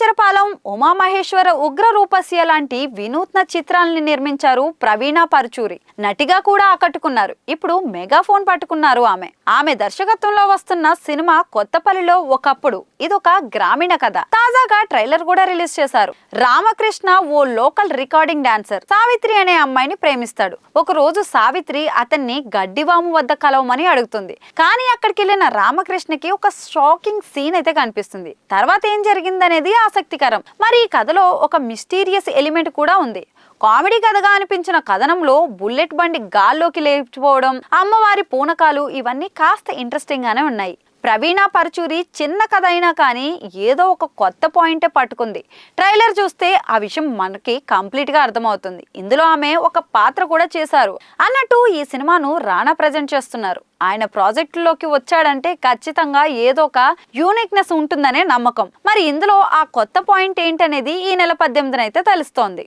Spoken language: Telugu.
కంచరపాలెం ఉమామహేశ్వర ఉగ్రరూపస్య లాంటి వినూత్న చిత్రాల్ని నిర్మించారు ప్రవీణ పరుచూరి. నటిగా కూడా ఆకట్టుకున్నారు. ఇప్పుడు మెగాఫోన్ పట్టుకున్నారు ఆమె. ఆమె దర్శకత్వంలో వస్తున్న సినిమా కొత్తపల్లిలో ఒకప్పుడు. ఇదొక గ్రామీణ కథ. తాజాగా ట్రైలర్ కూడా రిలీజ్ చేశారు. రామకృష్ణ ఓ లోకల్ రికార్డింగ్ డాన్సర్. సావిత్రి అనే అమ్మాయిని ప్రేమిస్తాడు. ఒక రోజు సావిత్రి అతన్ని గడ్డివాము వద్ద కలవమని అడుగుతుంది. కానీ అక్కడికి వెళ్ళిన రామకృష్ణకి ఒక షాకింగ్ సీన్ అయితే కనిపిస్తుంది. తర్వాత ఏం జరిగిందనేది ఆసక్తికరం. మరి ఈ కథలో ఒక మిస్టీరియస్ ఎలిమెంట్ కూడా ఉంది. కామెడీ కథగా అనిపించిన కథనంలో బుల్లెట్ బండి గాల్లోకి లేచిపోవడం అమ్మవారి పూనకాలు ఇవన్నీ కాస్త ఇంట్రెస్టింగ్ గానే ఉన్నాయి. ప్రవీణ పరచూరి చిన్న కథ అయినా కానీ ఏదో ఒక కొత్త పాయింటే పట్టుకుంది. ట్రైలర్ చూస్తే ఆ విషయం మనకి కంప్లీట్గా అర్థమవుతుంది. ఇందులో ఆమె ఒక పాత్ర కూడా చేశారు. అన్నట్టు ఈ సినిమాను రాణా ప్రజెంట్ చేస్తున్నారు. ఆయన ప్రాజెక్టులోకి వచ్చాడంటే ఖచ్చితంగా ఏదో ఒక యూనిక్నెస్ ఉంటుందనే నమ్మకం. మరి ఇందులో ఆ కొత్త పాయింట్ ఏంటనేది ఈ నెల పద్దెనిమిదినైతే తెలుస్తోంది.